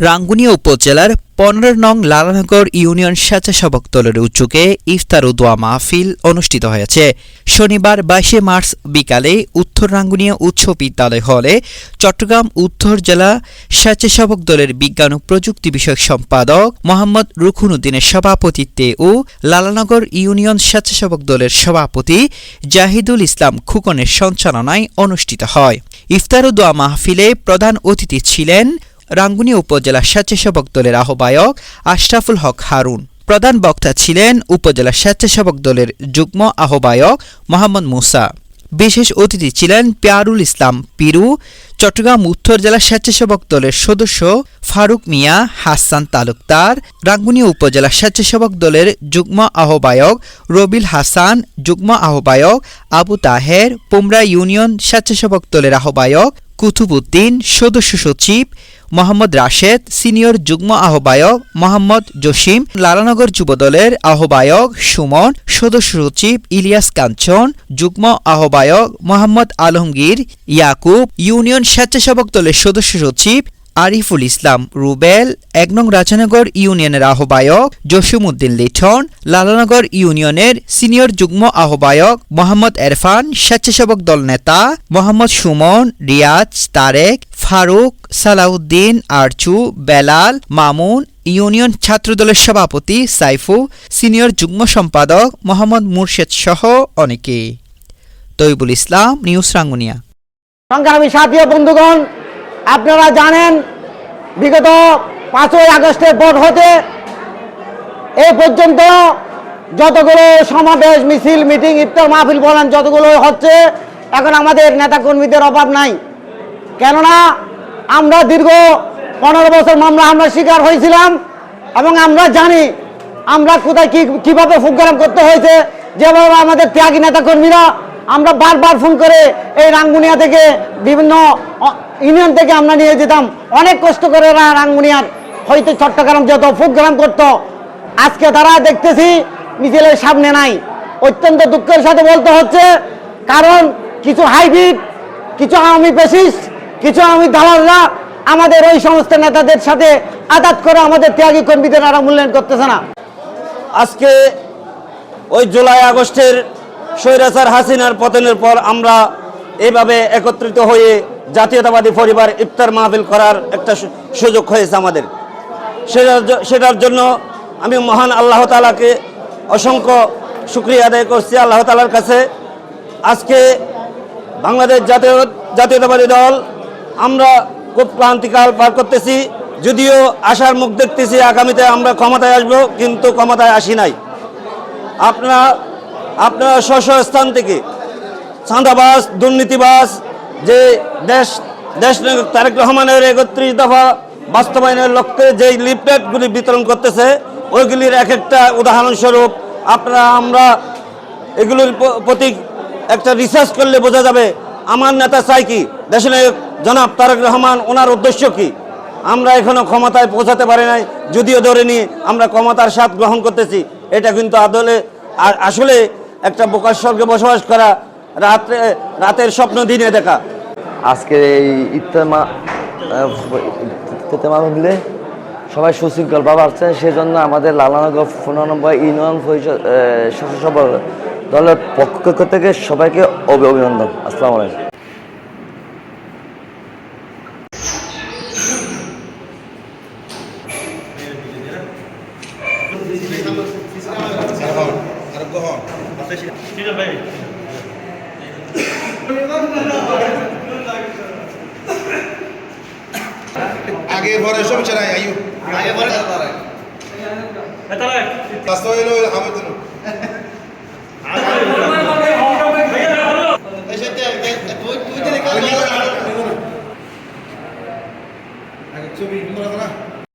রাঙ্গুনিয়া উপজেলার পনেরো নং লালানগর ইউনিয়ন স্বেচ্ছাসেবক দলের উদ্যোগে ইফতার ও দোয়া মাহফিল অনুষ্ঠিত হয়েছে। শনিবার বাইশে মার্চ বিকালে উত্তর রাঙ্গুনিয়া উচ্চ বিদ্যালয় হলে চট্টগ্রাম উত্তর জেলা স্বেচ্ছাসেবক দলের বিজ্ঞান ও প্রযুক্তি বিষয়ক সম্পাদক মোহাম্মদ রুখুনুদ্দিনের সভাপতিত্বে ও লালানগর ইউনিয়ন স্বেচ্ছাসেবক দলের সভাপতি জাহিদুল ইসলাম খুকনের সঞ্চালনায় অনুষ্ঠিত হয়। ইফতার ও দোয়া মাহফিলে প্রধান অতিথি ছিলেন রাঙ্গুনিয়া উপজেলা স্বেচ্ছাসেবক দলের আহ্বায়ক আশরাফুল হক হারুন। প্রধান বক্তা ছিলেন উপজেলা স্বেচ্ছাসেবক দলের যুগ্ম আহ্বায়ক মোহাম্মদ মুসা। বিশেষ অতিথি ছিলেন পিয়ারুল ইসলাম পিরু, চট্টগ্রাম উত্তর জেলা স্বেচ্ছাসেবক দলের সদস্য ফারুক মিয়া, হাসান তালুকদার রাঙ্গুনিয়া উপজেলা স্বেচ্ছাসেবক দলের যুগ্ম আহ্বায়ক রবিল হাসান, যুগ্ম আহ্বায়ক আবু তাহের, পুমরা ইউনিয়ন স্বেচ্ছাসেবক দলের আহ্বায়ক কুতুবুদ্দিন সদস্য সচিব মোহাম্মদ রাশেদ, সিনিয়র যুগ্ম আহ্বায়ক মোহাম্মদ জসিম, লালানগর যুবদলের আহ্বায়ক সুমন, সদস্য সচিব ইলিয়াস কাঞ্চন, যুগ্ম আহ্বায়ক মোহাম্মদ আলমগীর, ইয়াকুব, ইউনিয়ন স্বেচ্ছাসেবক দলের সদস্য সচিব আরিফুল ইসলাম, রুবেল, এক নং রাজানগর ইউনিয়নের আহ্বায়ক জসিমউদ্দিন লিঠন লালানগর ইউনিয়নের সিনিয়র যুগ্ম আহ্বায়ক মোহাম্মদ এরফান, স্বেচ্ছাসেবক দল নেতা মোহাম্মদ সুমন, রিয়াজ তারেক ফারুক, সালাউদ্দিন, আরচু, বেলাল, মামুন, ইউনিয়ন ছাত্রদলের সভাপতি সাইফু, সিনিয়র যুগ্ম সম্পাদক মোহাম্মদ মুর্শেদ সহ অনেকে। তৈবুল ইসলাম, নিউজ রাঙ্গুনিয়া। সংগ্রামী সাথী বন্ধুগণ, আপনারা জানেন, বিগত পাঁচই আগস্টের পর হতে এ পর্যন্ত যতগুলো সমাবেশ, মিছিল, মিটিং, ইফতার মাহফিল বলেন যতগুলো হচ্ছে, এখন আমাদের নেতাকর্মীদের অভাব নাই। কেননা আমরা দীর্ঘ পনেরো বছর মামলা আমরা শিকার হয়েছিলাম এবং আমরা জানি আমরা কোথায় কি কীভাবে প্রোগ্রাম করতে হয়েছে। যেভাবে আমাদের ত্যাগী নেতাকর্মীরা আমরা বারবার ফোন করে এই রাঙ্গুনিয়া থেকে বিভিন্ন ইউনিয়ন থেকে আমরা নিয়ে যেতাম। অনেক কষ্ট করে রাঙ্গুনিয়ার হয়তো চট্টগ্রাম যত প্রোগ্রাম করতো। আজকে তারা দেখতেছি মিছিলের সামনে নাই। অত্যন্ত দুঃখের সাথে বলতে হচ্ছে, কারণ কিছু হাইব্রিড, কিছু আওয়ামী পেশিস্ট কিছু আওয়ামী দালালরা আমাদের ওই সমস্ত নেতাদের সাথে আঘাত করে আমাদের ত্যাগী কর্মীদের আর মূল্যায়ন করতেছে না। আজকে ওই জুলাই আগস্টের স্বৈরাচার হাসিনার পতনের পর আমরা এইভাবে একত্রিত হয়ে জাতীয়তাবাদী পরিবার ইফতার মাহফিল করার একটা সুযোগ হয়েছে আমাদের। সেটার সেটার জন্য আমি মহান আল্লাহ তালাকে অসংখ্য শুক্রিয়া আদায় করছি আল্লাহ তালার কাছে। আজকে বাংলাদেশ জাতীয় জাতীয়তাবাদী দল আমরা খুব ক্লান্তিকাল পার করতেছি, যদিও আশার মুখ দেখতেছি আগামীতে আমরা ক্ষমতায় আসব, কিন্তু ক্ষমতায় আসি নাই। আপনারা আপনারা স্ব স্থান থেকে চাঁদাবাস দুর্নীতিবাস যে দেশ দেশ তারেক রহমানের একত্রিশ দফা বাস্তবায়নের লক্ষ্যে যেই লিফলেটগুলি বিতরণ করতেছে, ওইগুলির এক একটা উদাহরণস্বরূপ আপনারা, আমরা এগুলোর প্রতি একটা রিসার্চ করলে বোঝা যাবে, আমার নেতা চাই কি? দেশনায়ক জনাব তারেক রহমান, ওনার উদ্দেশ্য কি? আমরা এখনও ক্ষমতায় পৌঁছাতে পারি নাই, যদিও ধরে নিয়ে আমরা ক্ষমতার স্বাদ গ্রহণ করতেছি, এটা কিন্তু আদলে আসলে একটা বোকার স্বর্গে বসবাস করা রাত্রে, রাতের স্বপ্ন দিনে দেখা। আজকে এই ইত্তেমা মিলে সবাই সুশৃঙ্খলভাবে আসছেন, সেজন্য আমাদের লালানগর পনেরো ইউনিয়ন পরিষদ শাসক দলের পক্ষ থেকে সবাইকে অভি- অভিনন্দন। আসসালামু আলাইকুম। আগে ঘরে সব চালাই আইও আগে ঘরে রাস্তা হইল হামিদুল